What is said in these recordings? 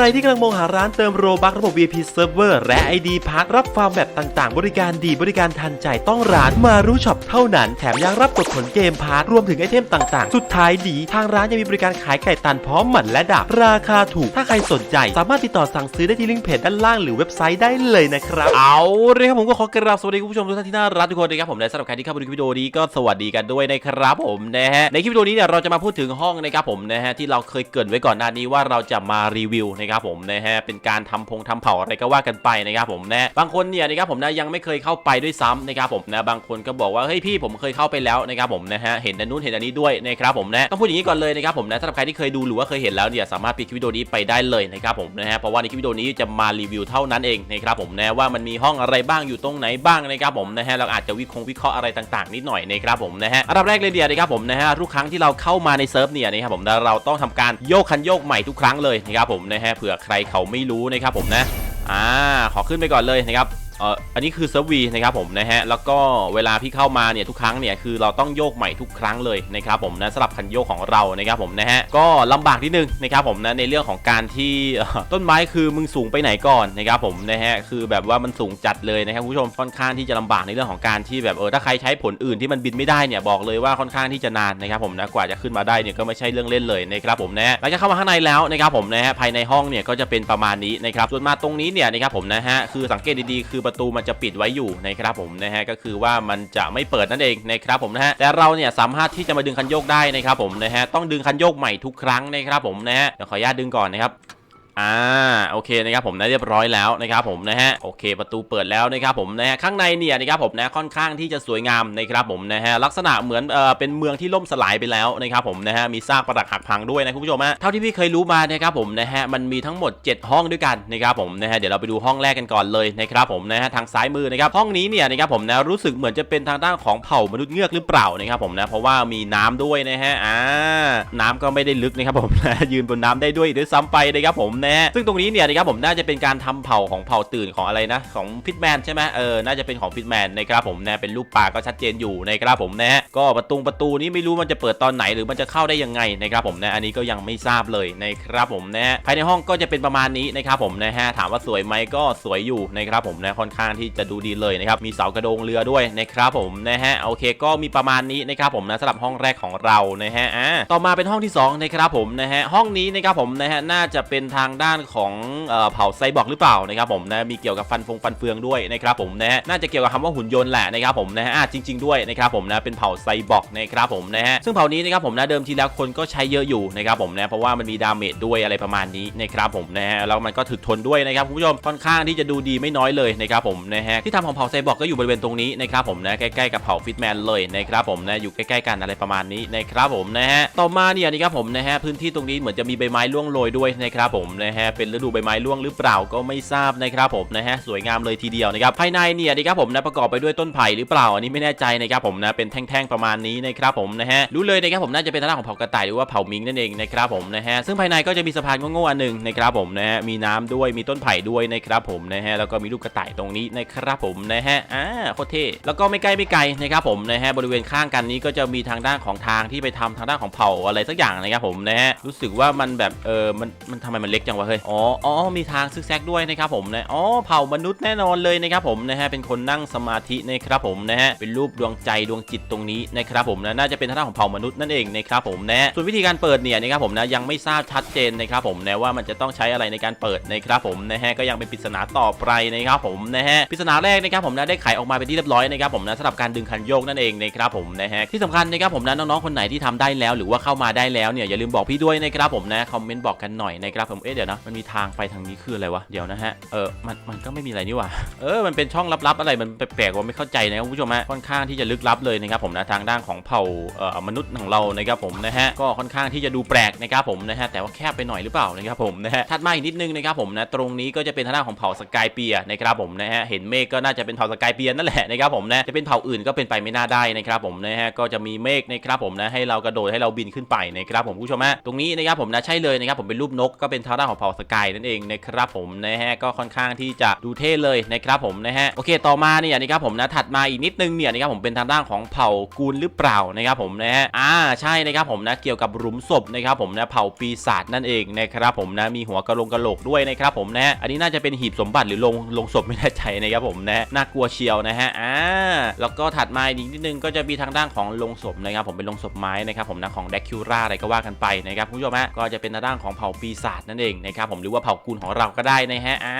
รที่กำลังมองหาร้านเติมโรบักระบบ VIP Server และ ID พักรับฟาร์มแบบต่างๆ บริการดีบริการทันใจต้องร้านมารู้ช็อปเท่านั้น แถมยังรับกดผลเกมพาร์ทรวมถึงไอเทมต่างๆ สุดท้ายดี ทางร้านยังมีบริการขายไก่ตันพร้อมหมันและดาบราคาถูก ถ้าใครสนใจ สามารถติดต่อสั่งซื้อได้ที่ลิงก์เพจด้านล่างหรือเว็บไซต์ได้เลยนะครับ เอาเลยครับผมก็ขอกราบสวัสดีคุณผู้ชมทุกท่านที่น่ารักทุกคนนะครับผมและสำหรับใครที่เข้ามาดูคลิปวิดีโอนี้ก็สวัสดีกันด้วยนะครับผมนะฮะในคลิปวิดีโอนี้เนี่ยเราจะมาพูดถึงห้องนะครับผมนะฮะที่เราเคยเกรินไว้ก่อนหน้านี้ว่าเราจะมารีวิวนะครับผมนะฮะเป็นการทำพงทำเผาอะไรก็ว่ากันไปนะครับผมนะบางคนเนี่ยนะครับผมนะยังไม่เคยเข้าไปด้วยซ้ำนะครับผมนะบางคนก็บอกว่าเฮ้ยพี่ผมเคยเข้าไปแล้วนะครับผมนะฮะเห็นอันนู้นเห็นอันนี้ด้วยนะครับผมนะต้องพูดอย่างนี้ก่อนเลยนะครับผมนะสำหรับใครที่เคยดูหรือว่าเคยเห็นแล้วเนี่ยสามารถปิดคลิปวิดีโอนี้ไปได้เลยนะครับผมนะฮะเพราะว่าในคลิปวิดีโอนี้จะมารีวิวเท่านั้นเองนะครับผมนะว่ามันมีห้องอะไรบ้างอยู่ตรงไหนบ้างนะครับผมนะฮะเราอาจจะวิเคราะห์วิเคราะห์อะไรต่างๆนิดหน่อยนะครับผมนะฮะอันดับแรกเลยเดียวนะครับผมนะฮะทุกครั้งที่เราเข้ามาในเซิร์ฟเนี่ยนะครับผมนะเราต้องทำการโยกคันโยกใหม่ทุกครั้งเลยนะครับผมนะฮะเผื่อใครเขาไม่รู้นะครับผมนะอ่าขอขึ้นไปก่อนเลยนะครับ เอออันนี้คือเซิร์ฟวีนะครับผมนะฮะแล้วก็เวลาพี่เข้ามาเนี่ยทุกครั้งเนี่ยคือเราต้องโยกใหม่ทุกครั้งเลยนะครับผมนะสำหรับคันโยกของเรานะครับผมนะฮะก็ลำบากนิดนึงนะครับผมนะในเรื่องของการที่ต้นไม้คือมึงสูงไปไหนก่อนนะครับผมนะฮะคือแบบว่ามันสูงจัดเลยนะครับคุณผู้ชมค่อนข้างที่จะลำบากในเรื่องของการที่แบบเออถ้าใครใช้ผลอื่นที่มันบินไม่ได้เนี่ยบอกเลยว่าค่อนข้างที่จะนานนะครับผมนะกว่าจะขึ้นมาได้เนี่ยก็ไม่ใช่เรื่องเล่นเลยนะครับผมนะฮะหลังจากเข้ามาข้างในแล้วนะครับผมนะฮะภายในห้องเนี่ยก็จะเป็นประมาณนี้นะครับส่วนมาตรงนี้เนี่ยนะครับผมนะฮะคือสังเกตดีๆคือประตูมันจะปิดไว้อยู่นะครับผมนะฮะก็คือว่ามันจะไม่เปิดนั่นเองนะครับผมนะฮะแต่เราเนี่ยสามารถที่จะมาดึงคันโยกได้นะครับผมนะฮะต้องดึงคันโยกใหม่ทุกครั้งนะครับผมนะฮะเดี๋ยวขออนุญาตดึงก่อนนะครับ อ่าโอเคนะครับผมนะเรียบร้อยแล้วนะครับผมนะฮะโอเค ประตูเปิดแล้วนะครับผมนะฮะข้างในเนี่ยนะครับผมนะค่อนข้างที่จะสวยงามนะครับผมนะฮะลักษณะเหมือนเอ่อเป็นเมืองที่ล่มสลายไปแล้วนะครับผมนะฮะมีซากปรักหักพังด้วยนะคุณผู้ชมฮะเท่าที่พี่เคยรู้มานะครับผมนะฮะมันมีทั้งหมด 7 ห้องด้วยกันนะครับผมนะฮะเดี๋ยวเราไปดูห้องแรกกันก่อนเลยนะครับผมนะฮะทางซ้ายมือนะครับห้องนี้เนี่ยนะครับผมนะรู้สึกเหมือนจะเป็นทางด้านของเผ่ามนุษย์เงือกหรือเปล่านะครับผมนะเพราะว่ามีน้ำด้วยนะฮะอ่าน้ำก็ไม่ได้ลึกนะครับผมนะยืนบนน้ำได้ด้วยด้วยซ้ำไปนะครับผมนะฮะซึ่งตรงนี้เนี่ยนะครับผมน่าจะเป็นการทำเผ่าของเผ่าตื่นของอะไรนะของพิทแมนใช่ไหมเออน่าจะเป็นของพิทแมนนะครับผมนะเป็นรูปปลาก็ชัดเจนอยู่นะครับผมนะฮะก็ประตูประตูนี้ไม่รู้มันจะเปิดตอนไหนหรือมันจะเข้าได้ยังไงนะครับผมนะอันนี้ก็ยังไม่ทราบเลยนะครับผมนะฮะภายในห้องก็จะเป็นประมาณนี้นะครับผมนะฮะถามว่าสวยไหมก็สวยอยู่นะครับผมนะค่อนข้างที่จะดูดีเลยนะครับมีเสากระโดงเรือด้วยนะครับผมนะฮะโอเคก็มีประมาณนี้นะครับผมนะสำหรับห้องแรกของเรานะฮะอ่าต่อมาเป็นห้องที่สองนะครับผมนะฮะห้องนี้นะครับผมนะฮะน่าจะเป็นทางด้านของเอผ่าไซบอร์กหรือเปล่านะครับผมนะมีเกี่ยวกับฟันฟงฟันเฟืองด้วยนะครับผมนะฮะน่าจะเกี่ยวกับคำว่าหุ่นยนต์แหละนะครับผมนะฮะจริง ๆด้วยนะครับผมนะเป็นเผ่าไซบอร์กนะครับผมนะฮะซึ่งเผ่านี้นะครับผมนะเดิมทีแล้วคนก็ใช้เยอะอยู่นะครับผมนะเพราะว่ามันมีดาเมจด้วยอะไรประมาณนี้นะครับผมนะฮะแล้วมันก็ถึกทนด้วยนะครับคุณผู้ชมค่อนข้างที่จะดูดีไม่น้อยเลยนะครับผมนะฮะที่ทำของเผ่าไซบอร์กก็อยู่บริเวณตรงนี้นะครับผมนะใกล้ๆกับเผ่าฟิตแมนเลยนะครับผมนะอยู่ใกล้ๆกันอะไรประมาณนี้นะครับผมนะฮะต่อมาเนี่ยนะครับผมนะฮะพื้นที่ตรงนี้เหมือนจะมีใบไม้ร่วงโรยด้วยนะครับผมนะฮะเป็นฤดูใบไม้ร่วงหรือเปล่าก็ไม่ทราบนะครับผมนะฮะสวยงามเลยทีเดียวนะครับภายในเนี่ยนะครับผมนะประกอบไปด้วยต้นไผ่หรือเปล่าอันนี้ไม่แน่ใจนะครับผมนะเป็นแท่งๆประมาณนี้นะครับผมนะฮะรู้เลยนะครับผมน่าจะเป็นทางของเผ่ากระต่ายหรือว่าเผ่ามิงนั่นเองนะครับผมนะฮะซึ่งภายในก็จะมีสะพานโง่ๆอันหนึ่งนะครับผมนะฮะมีน้ำด้วยมีต้นไผ่ด้วยนะครับผมนะฮะแล้วก็มีลูกกระต่ายตรงนี้นะครับผมนะฮะอ่าโคตรเท่แล้วก็ไม่ใกล้ไม่ไกลนะครับผมนะฮะบริเวณข้างกันนี้ก็จะมีทางด้านของทางที่ไปทำทางด้านของเผ่าอะไรสักอย่างนะครับผมนะฮะรู้สึกว่ามันแบบเออมันมันทำไมมันเล็กจังวะเฮ้ย อ๋ออ๋อมีทางซึกแซกด้วยนะครับผมนะ อ๋อ เผ่ามนุษย์แน่นอนเลยนะครับผมนะฮะ เป็นคนนั่งสมาธินะครับผมนะฮะ เป็นรูปดวงใจดวงจิตตรงนี้นะครับผมนะ น่าจะเป็นทางด้าของเผ่ามนุษย์นั่นเองนะครับผมนะฮะส่วนวิธีการเปิดเนี่ยนะครับผมนะ ยังไม่ทราบชัดเจนนะครับผมนะว่ามันจะต้องใช้อะไรในการเปิดนะครับผมนะฮะ ก็ยังเป็นปริศนาต่อไปนะครับผมนะฮะ ปริศนาแรกนะครับผมนะได้ไขออกมาเป็นที่เรียบร้อยนะครับผมนะสำหรับการดึงคันโยกนั่นเองนะครับผมนะฮะ ที่สำคัญนะครับผมนะน้องๆคนไหนที่ทำได้แล้ว หรือว่าเข้ามาได้แล้วเนี่ยอย่าลืมบอกพี่ด้วยนะครับผมนะคอมเมนต์บอกกันหน่อยนะครับผมเอ๊ะเดี๋ยวนะ มันมีทางไปทางนี้คืออะไรวะ เดี๋ยวนะฮะ เออ มัน มันก็ไม่มีอะไรนี่หว่า เออ มันเป็นช่องลับๆอะไร มันแปลกๆว่าไม่เข้าใจนะครับคุณผู้ชมฮะ ค่อนข้างที่จะลึกลับเลยนะครับผมนะ ทางด้านของเผ่า เอ่อ มนุษย์ของเรา นะครับผมนะฮะ ก็ค่อนข้างที่จะดูแปลกนะครับผมนะฮะ แต่ว่าแคบไปหน่อยหรือเปล่านะครับผมนะฮะ ถัดมาอีกนิดนึงนะครับผมนะ ตรงนี้ก็จะเป็นทางด้านของเผ่าสกายเปียนะครับผมนะฮะ เห็นเมฆก็น่าจะเป็นเผ่าสกายเปียนั่นแหละนะครับผมนะ จะเป็นเผ่าอื่นก็เป็นไปไม่น่าได้นะครับผมนะฮะ ก็จะมีเมฆนะครับผมนะ ให้เรากระโดดให้เราบินขึ้นไปนะครับผมผู้ชมฮะ ตรงนี้นะครับผมนะใช่เลยนะครับผมเป็นรูปนกก็เป็นทางด้านานของเผ่าสกายนั่นเองนะครับผมนะฮะก็ค่อนข้างที่จะดูเท่เลยนะครับผมนะฮะโอเคต่อมาเนี่ยนะครับผมนะถัดมาอีกนิดนึงเนี่ยนะครับผมเป็นทางด้านของเผ่ากูลหรือเปล่านะครับผมนะฮะอ่าใช่นะครับผมนะเกี่ยวกับหลุมศพนะครับผมนะเผ่าปีศาจนั่นเองนะครับผมนะมีหัวกระโหลกกระโหลกด้วยนะครับผมนะฮะอันนี้น่าจะเป็นหีบสมบัติหรือลงลงศพไม่แน่ใจนะครับผมนะน่ากลัวเชียวนะฮะอ่าแล้วก็ถัดมาอีกนิดนึงก็จะมีทางด้านของลงศพนะครับผมเป็นลงศพไม้นะครับผมนะของแดคิวราอะไรก็ว่ากันไปนะครับคุณผู้ชมฮะก็จะเป็นทางด้านของเผ่าปีศาจนั่นเองนะครับผมหรือว่าเผ่ากูลของเราก็ได้นะฮะอ่า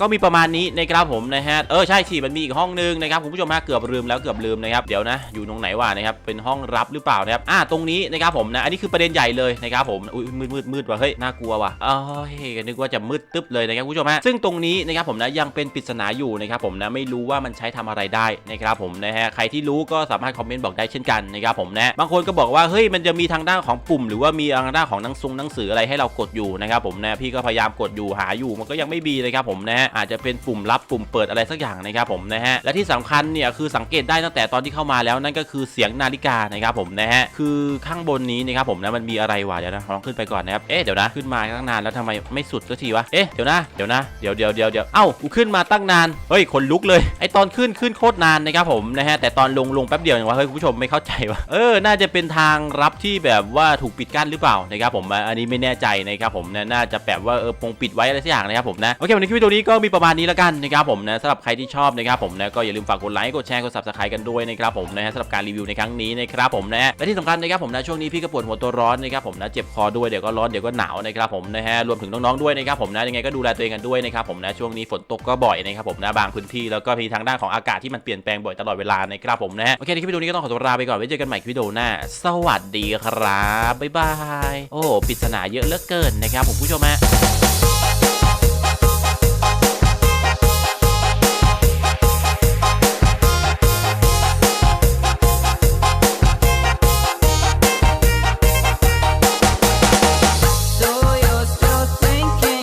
ก็มีประมาณนี้นะครับผมนะฮะเออใช่สิมันมีอีกห้องนึงนะครับคุณผู้ชมฮะเกือบลืมแล้วเกือบลืมนะครับเดี๋ยวนะอยู่ตรงไหนวะนะครับเป็นห้องรับหรือเปล่านะครับอ่าตรงนี้นะครับผมนะอันนี้คือประเด็นใหญ่เลยนะครับผมอุ้ยมืดมืดมืดว่ะเฮ้ยน่ากลัวว่ะเอ้ยนึกว่าจะมืดตึ๊บเลยนะครับคุณผู้ชมฮะซึ่งตรงนี้นะครับผมนะยังเป็นปริศนาอยู่นะครับผมนะไม่รู้ว่ามันใช้ทำอะไรได้นะครับผมนะฮะใครที่รู้ก็สามารถคอมเมนต์บอกได้เช่นกันนะครับผมนะบางคนก็บอกว่าเฮ้ยมันจะมีทางด้านของปุ่ม หรือว่ามีทางด้านของหนังซงหนังสืออะไรให้เรากดอยู่นะครับผมนะพี่ก็พยายามกดอยู่หาอยู่มันก็ยังไม่มีเลยครับผมนะฮะอาจจะเป็นปุ่มลับปุ่มเปิดอะไรสักอย่างนะครับผมนะฮะและที่สำคัญเนี่ยคือสังเกตได้ตั้งแต่ตอนที่เข้ามาแล้วนั่นก็คือเสียงนาฬิกานะครับผมนะฮะคือข้างบนนี้นะครับผมนะมันมีอะไรวะเดี๋ยวนะลองขึ้นไปก่อนนะครับเอ๊ะเดี๋ยวนะขึ้นมาตั้งนานแล้วทำไมไม่สุดสักทีวะเอ๊ะเดี๋ยวนะเดี๋ยวนะเดี๋ยวเดี๋ยวเดี๋ยวเดี๋ยวเอ้ากูขึ้นมาตั้งนานเฮ้ยขนลุกเลยไอตอนขึ้นขึ้นโคตรนานนะครับผมนะฮะแต่ตอนลงลงแป๊บเดียวเองวะเฮ้ยคุณผู้ชมไม่เข้าใจวะเออน่าจะเป็นทางรับที่แบบว่าถูกปิดกั้นหรือเปล่านะครับผมอันนี้ไม่แน่ใจนะครับผมน่าจะแบบว่าเออปงปิดไว้อะไรสักอย่างนะครับผมนะโอเควันนี้คลิปวิดีโอนี้ก็มีประมาณนี้แล้วกันนะครับผมนะสำหรับใครที่ชอบนะครับผมนะก็อย่าลืมฝากกดไลค์กดแชร์กด subscribe กันด้วยนะครับผมนะฮะสำหรับการรีวิวในครั้งนี้นะครับผมนะและที่สำคัญนะครับผมนะช่วงนี้พี่ก็ปวดหัวตัวร้อนนะครับผมนะเจ็บคอด้วยเดี๋ยวก็ร้อนเดี๋ยวก็หนาวนะครับผมนะฮะรวมถึงน้องๆด้วยนะครับผมนะยังไงก็ดูแลตัวเองกันด้วยนะครับผมนะช่วงนี้ฝนตกก็บ่อยนะครับผมนะบางพื้นที่แล้วก็มีทางด้านของอากาศที่มันเปลี่ยนแปลงบ่อยตลอดเวลานะครับผมนะฮะโอเคในคลิปวิดีโอนี้ก็ต้องขอตัวลาไปก่อนไว้เจอกันใหม่คลิปวิดีโอหน้า สวัสดีครับบ๊ายบายโอ้ปริศนาเยอะเหลือเกินนะครับผมผู้ชมฮะ